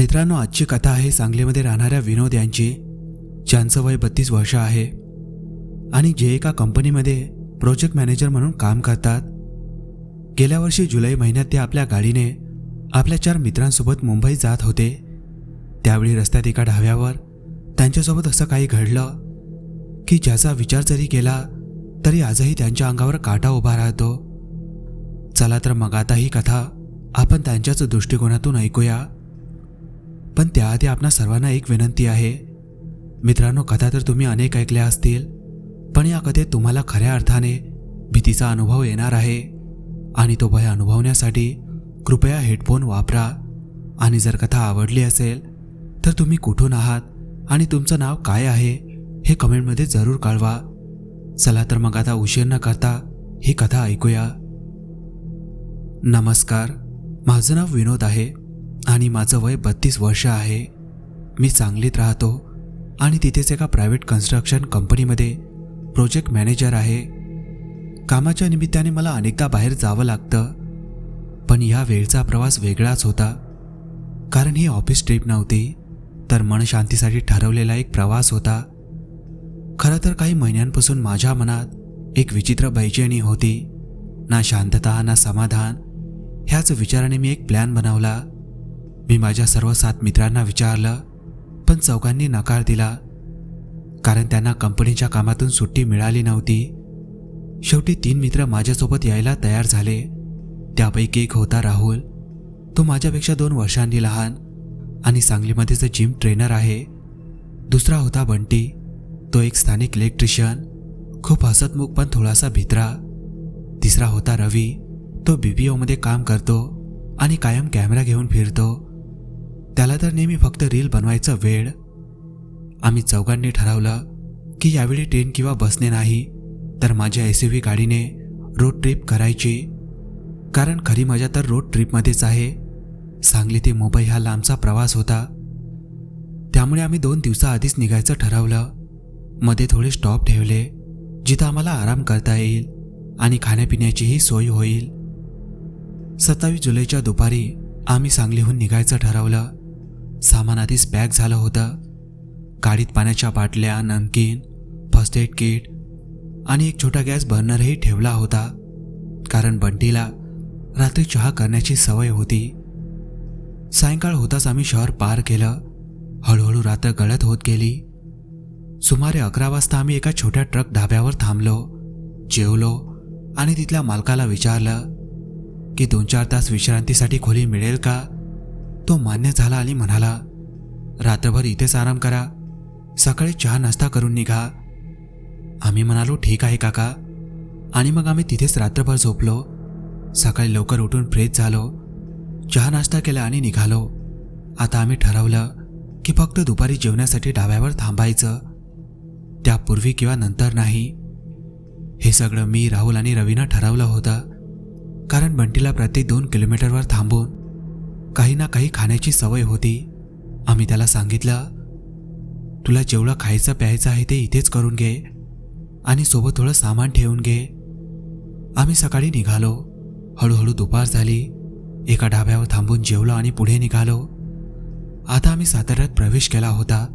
मित्रांनो आजची कथा आहे सांगलीमध्ये राहणाऱ्या विनोद यांची ज्यांचं वय बत्तीस वर्ष आहे. आणि जे एका कंपनीमध्ये प्रोजेक्ट मॅनेजर म्हणून काम करतात. गेल्या वर्षी जुलै महिन्यात ते आपल्या गाडीने आपल्या चार मित्रांसोबत मुंबईत जात होते. त्यावेळी रस्त्यात एका ढाब्यावर त्यांच्यासोबत असं काही घडलं की ज्याचा विचार जरी केला तरी आजही त्यांच्या अंगावर काटा उभा राहतो. चला तर मग आता ही कथा आपण त्यांच्याच दृष्टिकोनातून ऐकूया. पण त्याआधी आपणा सर्वांना एक विनंती आहे. मित्रांनो कथा तर तुम्ही अनेक ऐकल्या असतील पण या कथेत तुम्हाला खऱ्या अर्थाने भीतीचा अनुभव येणार आहे. आणि तो भय अनुभवण्यासाठी कृपया हेडफोन वापरा. आणि जर कथा आवडली असेल तर तुम्ही कुठून आहात आणि तुमचं नाव काय आहे हे कमेंटमध्ये जरूर कळवा. चला तर मग आता उशीर न करता ही कथा ऐकूया. नमस्कार माझं नाव विनोद आहे. आणि माझं वय बत्तीस वर्ष आहे. मी सांगलीत राहतो आणि तिथेच एका प्रायव्हेट कन्स्ट्रक्शन कंपनीमध्ये प्रोजेक्ट मॅनेजर आहे. कामाच्या निमित्ताने मला अनेकदा बाहेर जावं लागतं पण या वेळचा प्रवास वेगळाच होता. कारण ही ऑफिस ट्रिप नव्हती तर मनशांतीसाठी ठरवलेला एक प्रवास होता. खरं तर काही महिन्यांपासून माझ्या मनात एक विचित्र बैचेनी होती. ना शांतता ना समाधान. ह्याच विचाराने मी एक प्लॅन बनवला. मी माझ्या सर्व सात मित्रांना विचारलं पण चौघांनी नकार दिला. कारण त्यांना कंपनीच्या कामातून सुट्टी मिळाली नव्हती. शेवटी तीन मित्र माझ्यासोबत यायला तयार झाले. त्यापैकी एक होता राहुल. तो माझ्यापेक्षा दोन वर्षांनी लहान आणि सांगलीमध्येच जिम ट्रेनर आहे. दुसरा होता बंटी. तो एक स्थानिक इलेक्ट्रिशियन खूप हसतमुख पण थोडासा भित्रा. तिसरा होता रवी. तो बीबीओमध्ये काम करतो आणि कायम कॅमेरा घेऊन फिरतो. त्याला तर नेहमी फक्त रील बनवायचा वेळ. आम्ही चौघांनी ठरवलं की यावेळी ट्रेन किंवा बसने नाही तर माझ्या एस व्ही गाडीने रोड ट्रिप करायची. कारण खरी मजा तर रोड ट्रिपमध्येच आहे. सांगली ते मुंबई हा लांबचा प्रवास होता. त्यामुळे आम्ही दोन दिवसाआधीच निघायचं ठरवलं. मध्ये थोडे स्टॉप ठेवले जिथं आम्हाला आराम करता येईल आणि खाण्यापिण्याचीही सोय होईल. सत्तावीस जुलैच्या दुपारी आम्ही सांगलीहून निघायचं ठरवलं. सामान आधीच पॅक झालं होतं. गाडीत पाण्याच्या बाटल्या नमकीन फर्स्ट एड किट आणि एक छोटा गॅस बर्नरही ठेवला होता. कारण बंटीला रात्री चहा करण्याची सवय होती. सायंकाळ होताच आम्ही शहर पार केलं. हळूहळू रात्र गळत होत गेली. सुमारे अकरा वाजता आम्ही एका छोट्या ट्रक ढाब्यावर थांबलो जेवलो आणि तिथल्या मालकाला विचारलं की दोन चार तास विश्रांतीसाठी खोली मिळेल का? तो मान्य झाला आणि म्हणाला रात्रभर इथेच आराम करा. सकाळी चहा नाश्ता करून निघा. आम्ही म्हणालो ठीक आहे काका. आणि मग आम्ही तिथेच रात्रभर झोपलो. सकाळी लवकर उठून फ्रेश झालो. चहा नाश्ता केला आणि निघालो. आता आम्ही ठरवलं की फक्त दुपारी जेवण्यासाठी डाव्यावर थांबायचं. त्यापूर्वी किंवा नंतर नाही. हे सगळं मी राहुल आणि रवीनं ठरवलं होतं. कारण बंटीला प्रत्येक दोन किलोमीटरवर थांबून काही ना काही खाण्याची सवय होती. आम्ही त्याला सांगितलं तुला जेवढं खायचं प्यायचं आहे ते इथेच करून घे आणि सोबत थोडं सामान ठेवून घे. आम्ही सकाळी निघालो. हळूहळू दुपार झाली. एका ढाब्यावर थांबून जेवलो आणि पुढे निघालो. आता आम्ही साताऱ्यात प्रवेश केला होता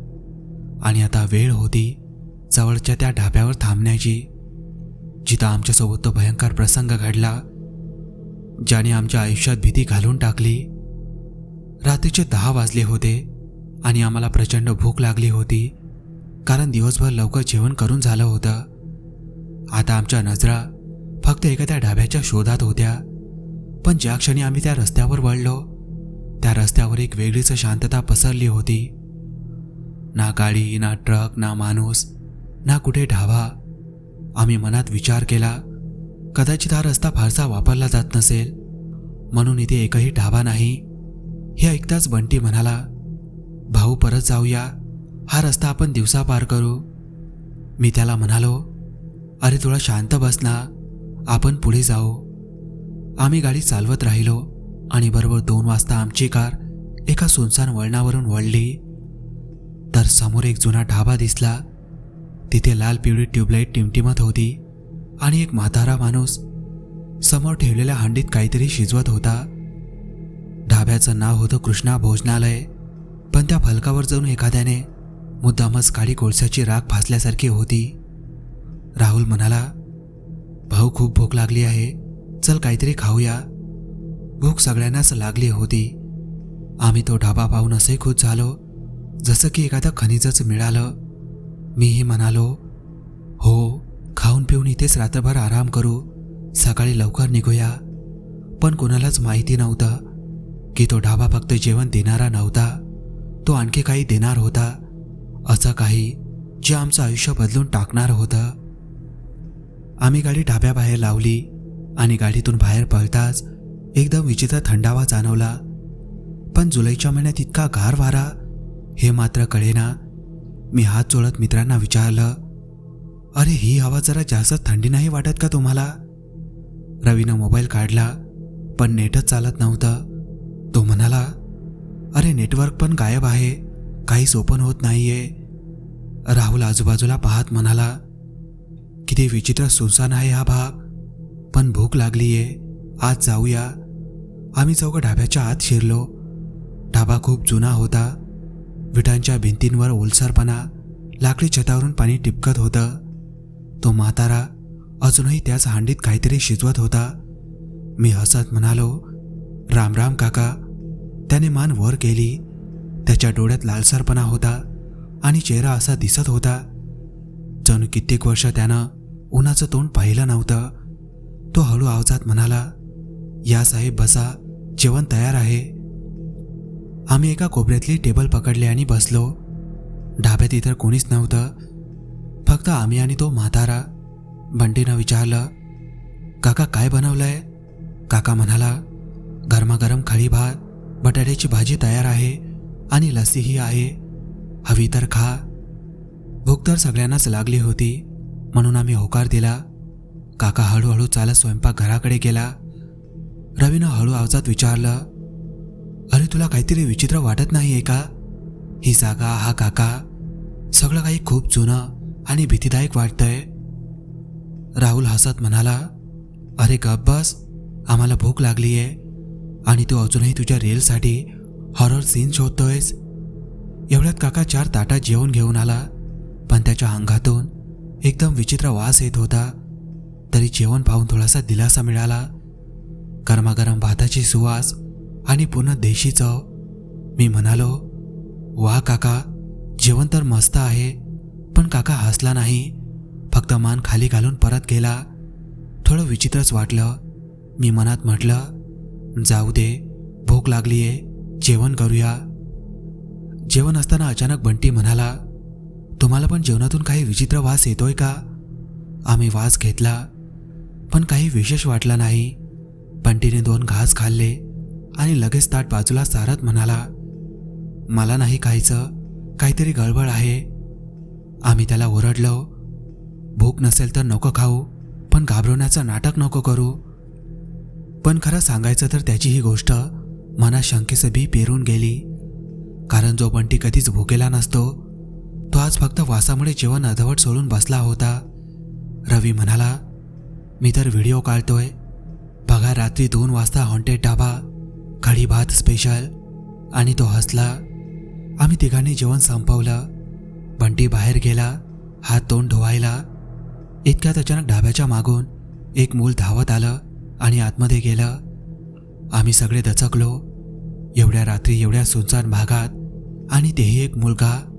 आणि आता वेळ होती जवळच्या त्या ढाब्यावर थांबण्याची. जिथं आमच्यासोबत तो भयंकर प्रसंग घडला ज्याने आमच्या आयुष्यात भीती घालून टाकली. रात्रीचे दहा वाजले होते आणि आम्हाला प्रचंड भूक लागली होती कारण दिवसभर लवकर जेवण करून झालं होतं. आता आमच्या नजरा फक्त एखाद्या ढाब्याच्या शोधात होत्या पण ज्या क्षणी आम्ही त्या रस्त्यावर वळलो त्या रस्त्यावर एक वेगळीच शांतता पसरली होती. ना गाडी ना ट्रक ना माणूस ना कुठे ढाबा. आम्ही मनात विचार केला कदाचित हा रस्ता फारसा वापरला जात नसेल म्हणून इथे एकही ढाबा नाही. हे ऐकताच बंटी म्हणाला भाऊ परत जाऊया. हा रस्ता आपण दिवसा पार करू. मी त्याला म्हणालो अरे थोडा शांत बस ना. आपण पुढे जाऊ. आम्ही गाडी चालवत राहिलो आणि बरोबर दोन वाजता आमची कार एका सुनसान वळणावरून वळली. तर समोर एक जुना ढाबा दिसला. तिथे लाल पिवळी ट्यूबलाईट टिमटिमत होती आणि एक म्हातारा माणूस समोर ठेवलेल्या हंडीत काहीतरी शिजवत होता. ढाब्याचं नाव होतं कृष्णा भोजनालय. पण त्या फलकावर जाऊन एखाद्याने मुद्दामच काळी कोळशाची राख भासल्यासारखी होती. राहुल म्हणाला भाऊ खूप भूक लागली आहे. चल काहीतरी खाऊया. भूक सगळ्यांनाच लागली होती. आम्ही तो ढाबा पाहून असे खुश झालो जसं की एखादं खनिजच मिळालं. मीही म्हणालो हो खाऊन पिऊन इथेच रात्रभर आराम करू. सकाळी लवकर निघूया. पण कोणालाच माहिती नव्हतं. की तो ढाबा फक्त जेवण देणारा नव्हता. तो आणखी काही देणार होता. असं काही जे आमचं आयुष्य बदलून टाकणार होतं. आम्ही गाडी ढाब्याबाहेर लावली आणि गाडीतून बाहेर पळताच एकदम विचित्र थंडावा जाणवला. पण जुलैच्या महिन्यात इतका गार वारा हे मात्र कळेना. मी हात जोडत मित्रांना विचारलं अरे ही हवा जरा जास्त थंडी नाही वाटत का तुम्हाला? रवीनं मोबाईल काढला पण नेटच चालत नव्हतं. तो म्हणाला अरे नेटवर्क पण गायब आहे. काहीच ओपन होत नाहीये. राहुल आजूबाजूला पाहत म्हणाला किती विचित्र सुनसान आहे हा भाग. पण भूक लागलीये. आज जाऊया. आम्ही चौघं ढाब्याच्या आत शिरलो. ढाबा खूप जुना होता. विटांच्या भिंतींवर ओलसरपणा लाकडी छतावरून पाणी टिपकत होतं. तो म्हातारा अजूनही त्याच हांडीत काहीतरी शिजवत होता. मी हसत म्हणालो राम राम काका त्याने मान वर केली. त्याच्या डोळ्यात लालसरपणा होता आणि चेहरा असा दिसत होता जणू कित्येक वर्ष त्यानं उन्हाचं तोंड पाहिलं नव्हतं. तो हळू आवाजात म्हणाला या साहेब बसा जेवण तयार आहे. आम्ही एका कोपऱ्यातली टेबल पकडले आणि बसलो. ढाब्यात इतर कोणीच नव्हतं. फक्त आम्ही आणि तो म्हातारा. बंटीनं विचारलं काका काय बनवलंय? काका म्हणाला गरमागरम खळी भात. बटाट्याची भाजी तयार आहे आणि लस्सीही आहे. हवी तर खा. भूक तर सगळ्यांनाच लागली होती म्हणून आम्ही होकार दिला. काका हळूहळू चालत स्वयंपाकघराकडे गेला. रवीनं हळू आवाजात विचारलं अरे तुला काहीतरी विचित्र वाटत नाही आहे का? ही जागा हा काका सगळं काही खूप जुनं आणि भीतीदायक वाटतंय. राहुल हसत म्हणाला अरे गप्प बस आम्हाला भूक लागली आहे आणि तू अजूनही तुझ्या रीलसाठी हॉरर सीन शोधतोयस. एवढ्यात काका चार ताटा जेवण घेऊन आला पण त्याच्या अंगातून एकदम विचित्र वास येत होता. तरी जेवण पाहून थोडासा दिलासा मिळाला. गरमागरम भाताची सुवास आणि पूर्ण देशी चव. मी म्हणालो वा काका जेवण तर मस्त आहे पण काका हसला नाही. फक्त मान खाली घालून परत गेला. थोडं विचित्रच वाटलं. मी मनात म्हटलं जाऊ दे भूक लागलीये जेवण करूया. जेवण असताना अचानक बंटी म्हणाला तुम्हाला पण जेवणातून काही विचित्र वास येतोय का? आम्ही वास घेतला पण काही विशेष वाटला नाही. बंटीने दोन घास खाल्ले आणि लगेच ताट बाजूला सारत म्हणाला मला नाही खायचं काहीतरी गडबड आहे. आम्ही त्याला ओरडलो भूक नसेल तर नको खाऊ पण घाबरवण्याचं नाटक नको करू. पण खरं सांगायचं तर त्याची ही गोष्ट मना शंकेचं बी पेरून गेली. कारण जो बंटी कधीच भुकेला नसतो तो आज फक्त वासामुळे जेवण अधवट सोडून बसला होता. रवी म्हणाला मी तर व्हिडिओ काढतोय. बघा रात्री दोन वाजता हॉन्टेड ढाबा कढी भात स्पेशल आणि तो हसला. आम्ही तिघांनी जेवण संपवलं. बंटी बाहेर गेला हात तोंड धुवायला. इतक्यात अचानक ढाब्याच्या मागून एक मूल धावत आलं. आणि आतमध्ये गेलं. आम्ही सगळे दचकलो. एवढ्या रात्री एवढ्या सुनसान भागात आणि तेही एक मुलगा.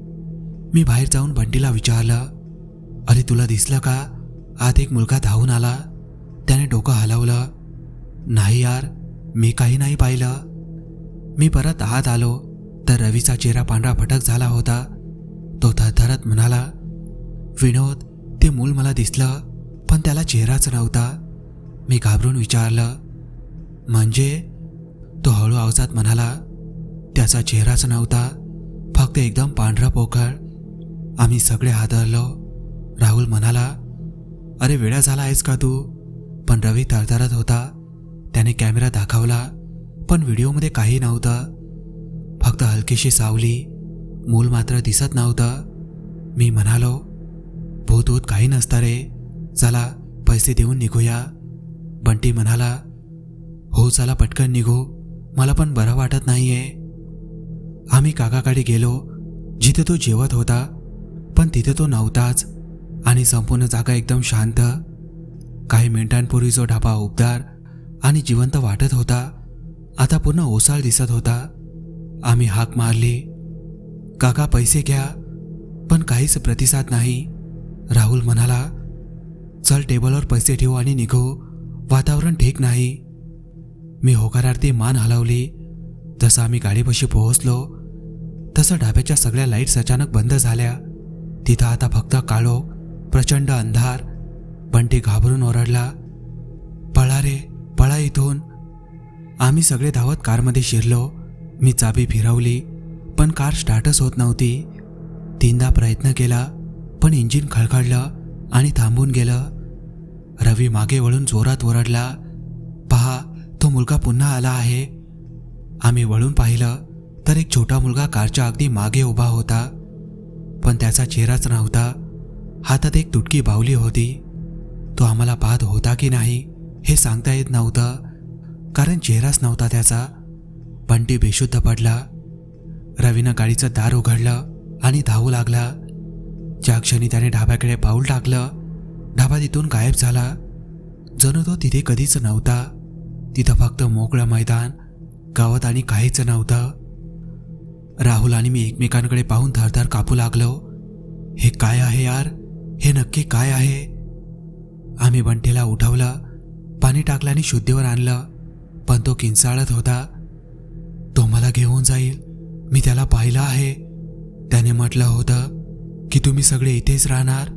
मी बाहेर जाऊन बंटीला विचारलं अरे तुला दिसलं का? आत एक मुलगा धावून आला. त्याने डोकं हलवलं. नाही यार मी काही नाही पाहिलं. मी परत आत आलो. तर रवीचा चेहरा पांढरा फटक झाला होता. तो थरथरत म्हणाला विनोद ते मूल मला दिसलं पण त्याला चेहराच नव्हता. मी घाबरून विचारलं म्हणजे? तो हळू आवाजात म्हणाला त्याचा चेहराच नव्हता फक्त एकदम पांढरा पोकळ आम्ही सगळे हादरलो. राहुल म्हणाला अरे वेळा झाला आहेस का तू? पण रवी तरतरत होता. त्याने कॅमेरा दाखवला पण व्हिडिओमध्ये काही नव्हतं. फक्त हलकीशी सावली मूल मात्र दिसत नव्हतं. मी म्हणालो भूतभूत काही नसतं रे चला पैसे देऊन निघूया. बंटी म्हणाला हो चला पटकन निघू. मला पण बरं वाटत नाहीये. आम्ही काकाकडे गेलो जिथे तो जेवत होता पण तिथे तो नव्हताच आणि संपूर्ण जागा एकदम शांत. काही मिनिटांपूर्वी जो ढाबा उबदार आणि जिवंत वाटत होता आता पूर्ण ओसाळ दिसत होता. आम्ही हाक मारली काका पैसे घ्या पण काहीच प्रतिसाद नाही. राहुल म्हणाला चल टेबलवर पैसे ठेवू आणि निघू. वातावरण ठीक नाही. मी होकारार्थी मान हलवली. जसं आम्ही गाडीपाशी पोहोचलो तसं ढाब्याच्या सगळ्या लाईट्स अचानक बंद झाल्या. तिथं आता फक्त काळो प्रचंड अंधार बंटी घाबरून ओरडला पळा रे पळा इथून. आम्ही सगळे धावत कारमध्ये शिरलो. मी चाबी फिरवली पण कार स्टार्टच होत नव्हती. तीनदा प्रयत्न केला पण इंजिन खळखळलं आणि थांबून गेलं. रवी मागे वळून जोरात ओरडला पहा तो मुलगा पुन्हा आला आहे. आम्ही वळून पाहिलं तर एक छोटा मुलगा कारच्या अगदी मागे उभा होता. पण त्याचा चेहराच नव्हता. हातात एक तुटकी बावली होती. तो आम्हाला पाहत होता की नाही हे सांगता येत नव्हतं कारण चेहराच नव्हता त्याचा. बंटी बेशुद्ध पडला. रवीनं गाडीचं दार उघडलं आणि धावू लागला. ज्या क्षणी त्याने ढाब्याकडे पाऊल टाकलं ढाबा तिथून गायब झाला. जणू तो तिथे कधीच नव्हता. तिथं फक्त मोकळं मैदान गावात आणि काहीच नव्हतं. राहुल आणि मी एकमेकांकडे पाहून धारधार कापू लागलो. हे काय आहे यार? हे नक्की काय आहे? आम्ही बंटीला उठवलं पाणी टाकलं आणि शुद्धीवर आणलं पण तो किंचाळत होता. तो मला घेऊन जाईल. मी त्याला पाहिलं आहे. त्याने म्हटलं होतं की तुम्ही सगळे इथेच राहणार?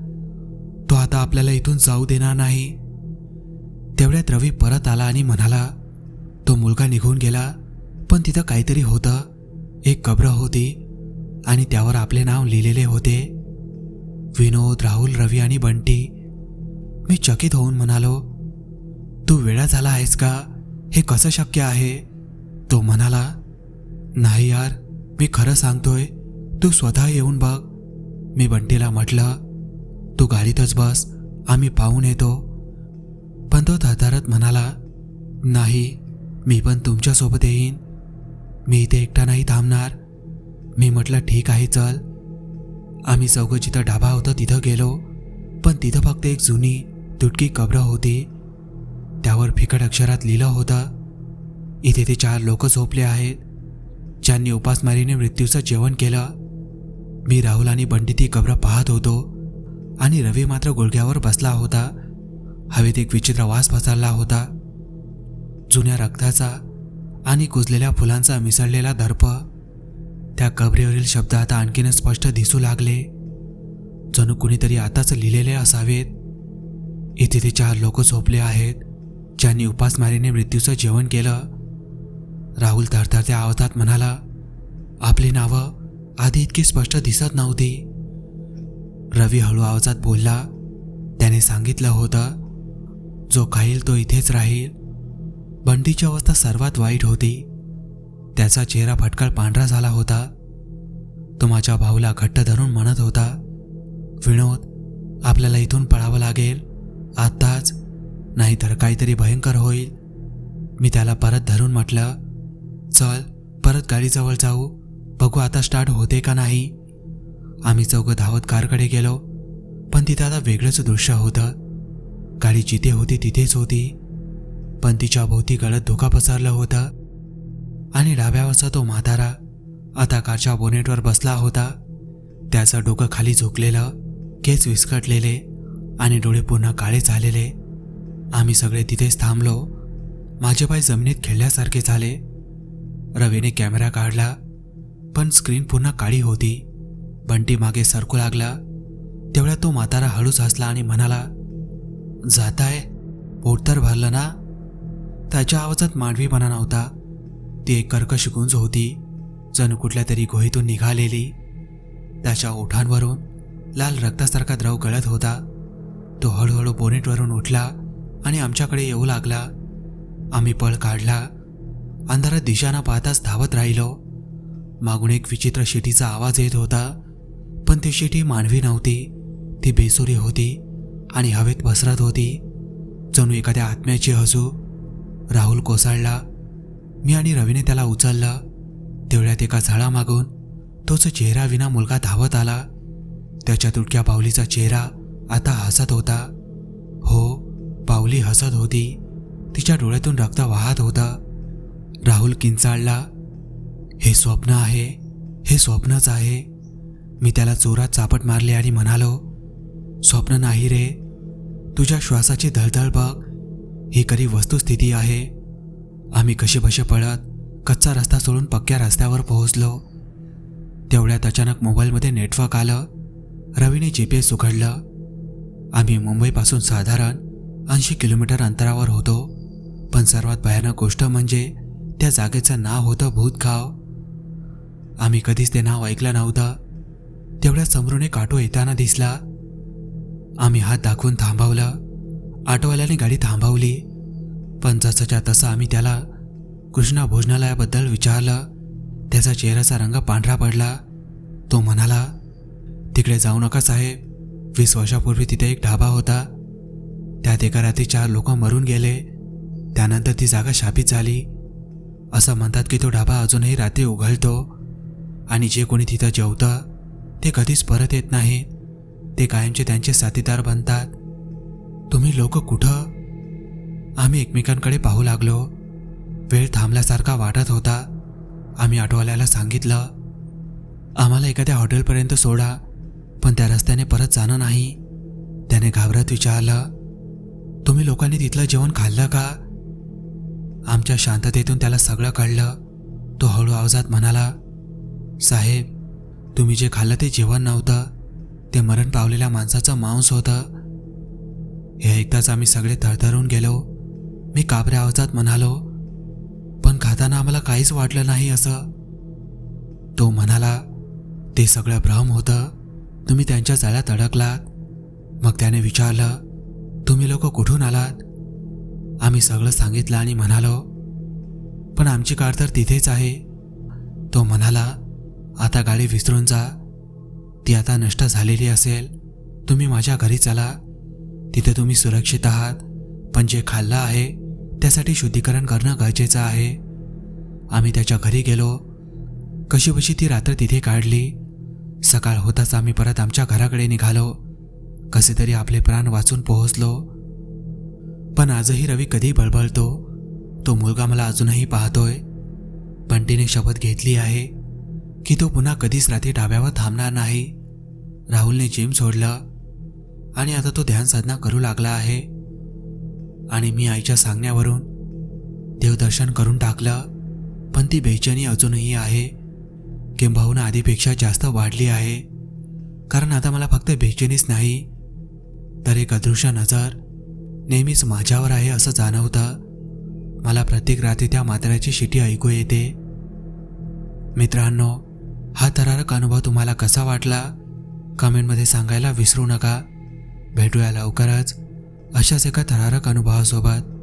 तो आता आपल्याला इथून जाऊ देणार नाही. तेवढ्यात रवी परत आला आणि म्हणाला तो मुलगा निघून गेला पण तिथं काहीतरी होतं. एक कब्र होती आणि त्यावर आपले नाव लिहिलेले होते. विनोद राहुल रवी आणि बंटी. मी चकित होऊन म्हणालो तू वेळा झाला आहेस का? हे कसं शक्य आहे? तो म्हणाला नाही यार मी खरं सांगतोय तू स्वतः येऊन बघ. मी बंटीला म्हटलं तू गाडीतच बस आम्ही पाहून येतो. पण तो थरथरत म्हणाला नाही मी पण तुमच्यासोबत येईन. मी इथे एकटा नाही थांबणार. मी म्हटलं ठीक आहे चल. आम्ही चौघं जिथं ढाबा होता तिथं गेलो. पण तिथं फक्त एक जुनी तुटकी कब्र होती. त्यावर फिकट अक्षरात लिहिलं होतं इथे ते चार लोक झोपले आहेत. ज्यांनी उपासमारीने मृत्यूचं जेवण केलं. मी राहुल आणि बंडी ती कब्र पाहत होतो. आणि रवी मात्र गुडघ्यावर बसला होता. हवेत एक विचित्र वास पसरला होता. जुन्या रक्ताचा आणि कुजलेल्या फुलांचा मिसळलेला दर्प. त्या कबरेवरील शब्द आता आणखीन स्पष्ट दिसू लागले. जणू कुणीतरी आताच लिहिलेले असावेत. इथे ते चार लोक झोपले आहेत ज्यांनी उपासमारीने मृत्यूचं जेवण केलं. राहुल थरथरत्या आवाजात म्हणाला आपली नावं आधी इतकी स्पष्ट दिसत नव्हती. रवी हळू आवाजात बोलला त्याने सांगितलं होतं जो खाईल तो इथेच राहील. बंडीची अवस्था सर्वात वाईट होती. त्याचा चेहरा फटकळ पांढरा झाला होता. तो माझ्या भाऊला घट्ट धरून म्हणत होता विनोद आपल्याला इथून पळावं लागेल. आत्ताच नाहीतर काहीतरी भयंकर होईल. मी त्याला परत धरून म्हटलं चल परत गाडीजवळ जाऊ. बघू आता स्टार्ट होते का नाही. आम्ही चौघं धावत कारकडे गेलो पण तिथं आता वेगळंच दृश्य होतं. गाडी जिथे होती तिथेच होती. पण तिच्या भोवती गळत धोका पसरलं होतं. आणि डाव्यावरचा तो म्हातारा आता कारच्या बोनेटवर बसला होता. त्याचं डोकं खाली झोकलेलं केस विस्कटलेले आणि डोळे पूर्ण काळे झालेले. आम्ही सगळे तिथेच थांबलो. माझे पाय जमिनीत खेळल्यासारखे झाले. रवीने कॅमेरा काढला पण स्क्रीन पूर्ण काळी होती. बंटी मागे सरकू लागला. तेवढ्या तो म्हातारा हळूच हसला आणि म्हणाला जाताय? पोट तर भरलं ना? त्याच्या आवाजात मांडवीपणा नव्हता. ती एक कर्कश गुंज होती जणू कुठल्या तरी गुहेतून निघालेली. त्याच्या ओठांवरून लाल रक्तासारखा द्रव गळत होता. तो हळूहळू बोनेटवरून उठला आणि आमच्याकडे येऊ लागला. आम्ही पळ काढला. अंधारात दिशा न पाहताच धावत राहिलो. मागून एक विचित्र शिटीचा आवाज येत होता. पण ती शिटी मानवी नव्हती. ती बेसुरी होती आणि हवेत पसरत होती. जणू एखाद्या आत्म्याची हसू राहुल कोसळला. मी आणि रवीने त्याला उचललं. तेवढ्यात एका झाडामागून तोच चेहरा विना मुलगा धावत आला. त्याच्या तुटक्या पावलीचा चेहरा आता हसत होता. हो पावली हसत होती. तिच्या डोळ्यातून रक्त वाहत होतं. राहुल किंचाळला हे स्वप्न आहे हे स्वप्नच आहे. मी त्याला जोरात चापट मारली आणि म्हणालो स्वप्न नाही रे. तुझ्या श्वासाची धळधळ बघ. ही खरी वस्तुस्थिती आहे. आम्ही कसे बसे पळत कच्चा रस्ता सोडून पक्क्या रस्त्यावर पोहोचलो. तेवढ्यात अचानक मोबाईलमध्ये नेटवर्क आलं. रवीने जी पी एस उघडलं. आम्ही मुंबईपासून साधारण ऐंशी किलोमीटर अंतरावर होतो. पण सर्वात भयानक गोष्ट म्हणजे त्या जागेचं नाव होतं भूतगाव आम्ही कधीच ते नाव ऐकलं नव्हतं. तेवढ्या समोरून एक ऑटो येताना दिसला. आम्ही हात दाखवून थांबवलं. ऑटोवाल्याने गाडी थांबवली. पण जसंच्या तसं आम्ही त्याला कृष्णा भोजनालयाबद्दल विचारलं. त्याचा चेहऱ्याचा रंग पांढरा पडला. तो म्हणाला तिकडे जाऊ नका साहेब. वीस वर्षापूर्वी तिथे एक ढाबा होता. त्यात एका रात्री चार लोक मरून गेले. त्यानंतर ती जागा शापित झाली. असं म्हणतात की तो ढाबा अजूनही रात्री उघडतो. आणि जे कोणी तिथं जेवतं ते कधीच परत येत नाही. ते कायमचे त्यांचे साथीदार बनतात. तुम्ही लोक कुठं? आम्ही एकमेकांकडे पाहू लागलो. वेळ थांबल्यासारखा वाटत होता. आम्ही ऑटोवाल्याला सांगितलं आम्हाला एखाद्या हॉटेलपर्यंत सोडा पण त्या रस्त्याने परत जाणं नाही. त्याने घाबरत विचारलं तुम्ही लोकांनी तिथलं जेवण खाल्लं का? आमच्या शांततेतून त्याला सगळं कळलं. तो हळू आवाजात म्हणाला साहेब तुम्ही जे खाल्लं ते जेवण नव्हतं ते मरण पावलेल्या माणसाचं मांस होतं. हे ऐकताच आम्ही सगळे थरथरून गेलो. मी काबऱ्या आवाजात म्हणालो पण खाताना आम्हाला काहीच वाटलं नाही असं. तो म्हणाला ते सगळं भ्रम होतं. तुम्ही त्यांच्या जाळ्यात अडकलात. मग त्याने विचारलं तुम्ही लोक कुठून आलात? आम्ही सगळं सांगितलं आणि म्हणालो पण आमची कार तर तिथेच आहे. तो म्हणाला आता गाडी विसरून जा. ती आता नष्ट झालेली असेल. तुम्ही माझ्या घरी चला. तिथे तुम्ही सुरक्षित आहात. पण जे खाल्लं आहे त्यासाठी शुद्धीकरण करणं गरजेचं आहे. आम्ही त्याच्या घरी गेलो. कशीबशी ती रात्र तिथे काढली. सकाळ होताच आम्ही परत आमच्या घराकडे निघालो. कसे तरी आपले प्राण वाचून पोहोचलो. पण आजही रवी कधी बळबळतो? तो मुलगा मला अजूनही पाहतोय. तिने शपथ घेतली आहे. की तो पुन्हा कधीच रात्री डाब्यावर थांबणार नाही. राहुलने जिम सोडलं आणि आता तो ध्यान साधना करू लागला आहे. आणि मी आईच्या सांगण्यावरून देवदर्शन करून टाकलं पण ती बेचैनी अजूनही आहे. किंबहुना आधीपेक्षा जास्त वाढली आहे. कारण आता मला फक्त बेचैनीच नाही तर एक अदृश्य नजर नेहमीच माझ्यावर आहे असं जाणवतं. मला प्रत्येक रात्री त्या मात्र्याची शिटी ऐकू येते. मित्रांनो हा थरारक अनुभव तुम्हाला कसा वाटला? कमेंटमध्ये सांगायला विसरू नका. भेटूया लवकरच. अशाच एका थरारक अनुभवासोबत.